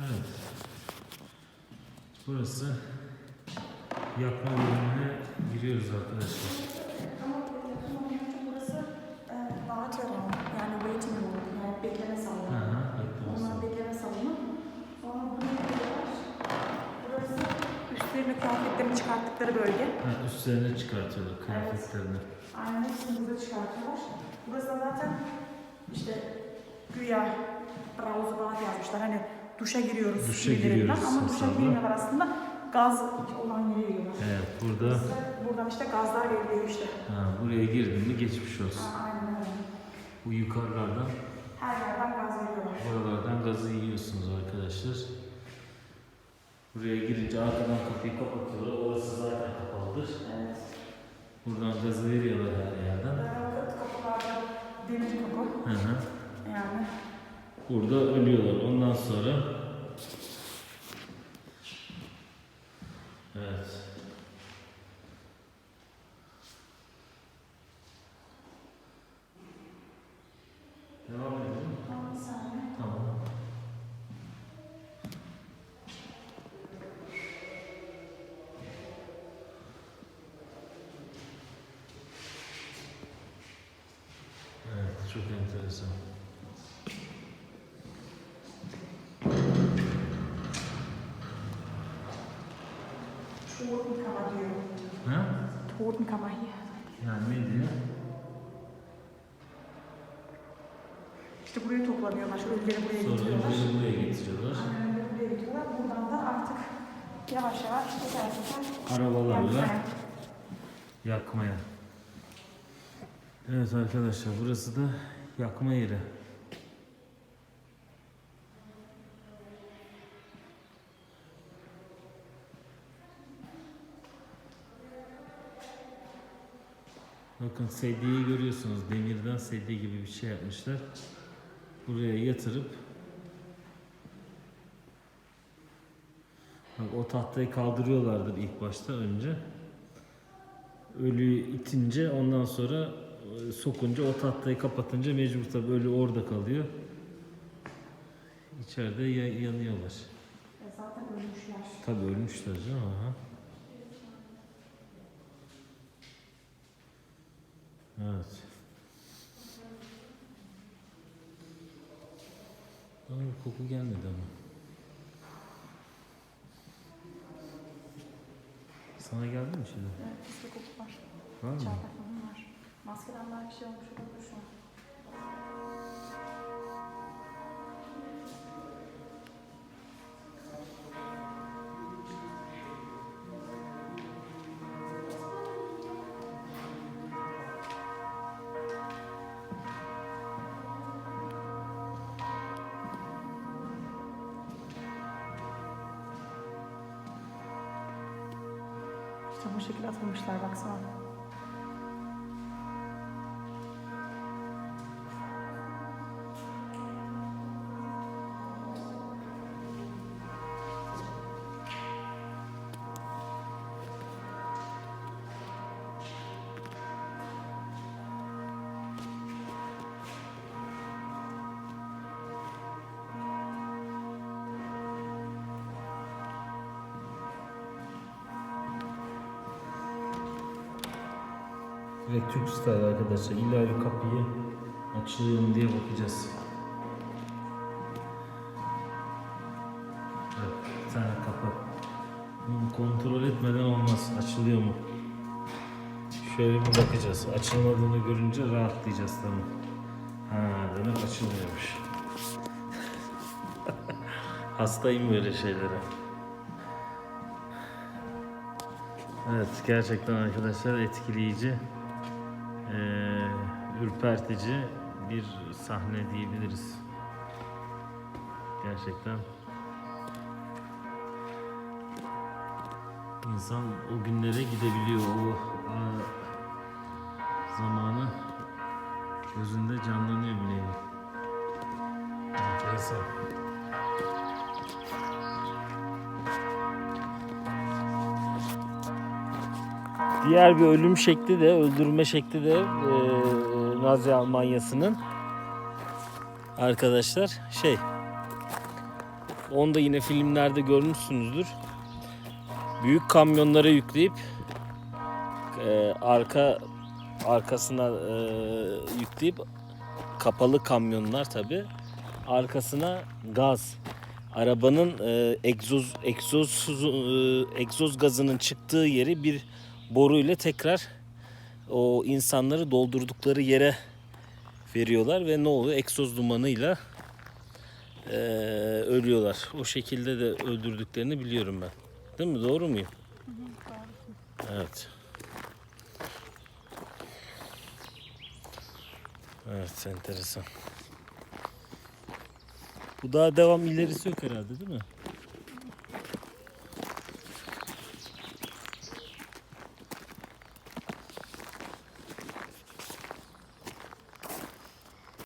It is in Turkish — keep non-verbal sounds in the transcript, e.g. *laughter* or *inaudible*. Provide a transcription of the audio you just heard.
Evet. Burası yakma bölümüne giriyoruz arkadaşlar. Ama yakın burası e. Yani waiting room, yani bekleme Hı salonu. hı. yakma Onlar salonu. bekleme salonu. Sonra geliyorlar. Burası üstlerine kıyafetlerini çıkarttıkları bölge. Ha, üstlerine çıkartıyorlar kıyafetlerini. Aynen hepsini burada çıkartıyorlar. Burası da zaten işte güya browser rahat yazmışlar. Hani duşa giriyoruz. Duşa giriyoruz Ama duşa girmiyorlar aslında. Gaz olan yere giriyorlar. Evet burada Burası, buradan işte gazlar veriliyor işte. ha, buraya girdin mi geçmiş olsun. Ha, aynen öyle. Bu yukarılardan Her yerden gaz veriyorlar. buralardan gazı yiyorsunuz arkadaşlar. Buraya girince arkadan kapıyı kapatıyorlar. Orası zaten kapalıdır. Evet. Buradan gazı veriyorlar her yerden. Ee, kapılarda demir kapı. Hı hı. Yani Burada ölüyorlar. Ondan sonra Evet. Devam edelim. Tamam. Tamam. Evet, çok enteresan. Totenkammer diyor. Ha? Totenkammer hier. Yani ne diyor? İşte buraya toplanıyorlar. Şu ölüleri buraya Sonra getiriyorlar. ölüleri buraya getiriyorlar. Aynen buraya getiriyorlar. Buradan da artık yavaş yavaş teker teker Arabalarla yakmaya. yakmaya. Evet arkadaşlar burası da yakma yeri. Bakın sedyeyi görüyorsunuz. Demirden sedye gibi bir şey yapmışlar. Buraya yatırıp Bak o tahtayı kaldırıyorlardır ilk başta önce. Ölüyü itince ondan sonra e, sokunca o tahtayı kapatınca mecbur tabii ölü orada kalıyor. İçeride ya- yanıyorlar. E zaten ölmüşler. Tabii ölmüşler canım. Aha. Evet. Bana bir koku gelmedi ama. Sana geldi mi şimdi? Evet, bir koku var. Var mı? Falan var. Maskeden bir şey olmuş olabilir şu an. İşte bu şekilde atılmışlar baksana. Direkt Türk style arkadaşlar. İlla bir kapıyı açılıyor mu diye bakacağız. Evet, bir tane kapı. Bunu kontrol etmeden olmaz. Açılıyor mu? Şöyle bir bakacağız. Açılmadığını görünce rahatlayacağız tamam. Ha demek açılmıyormuş. *laughs* Hastayım böyle şeylere. Evet gerçekten arkadaşlar etkileyici, eee, ürpertici bir sahne diyebiliriz. Gerçekten insan o günlere gidebiliyor o a, zamanı gözünde canlanıyor bile. Enteresan. Diğer bir ölüm şekli de, öldürme şekli de e, Nazi Almanyası'nın arkadaşlar şey Onu da yine filmlerde görmüşsünüzdür. Büyük kamyonlara yükleyip e, arka arkasına e, yükleyip kapalı kamyonlar tabi arkasına gaz arabanın e, egzoz egzoz e, egzoz gazının çıktığı yeri bir boru ile tekrar o insanları doldurdukları yere veriyorlar ve ne oluyor egzoz dumanıyla e, ölüyorlar. O şekilde de öldürdüklerini biliyorum ben. Değil mi? Doğru muyum? Evet. Evet, enteresan. Bu daha devam ilerisi yok herhalde değil mi?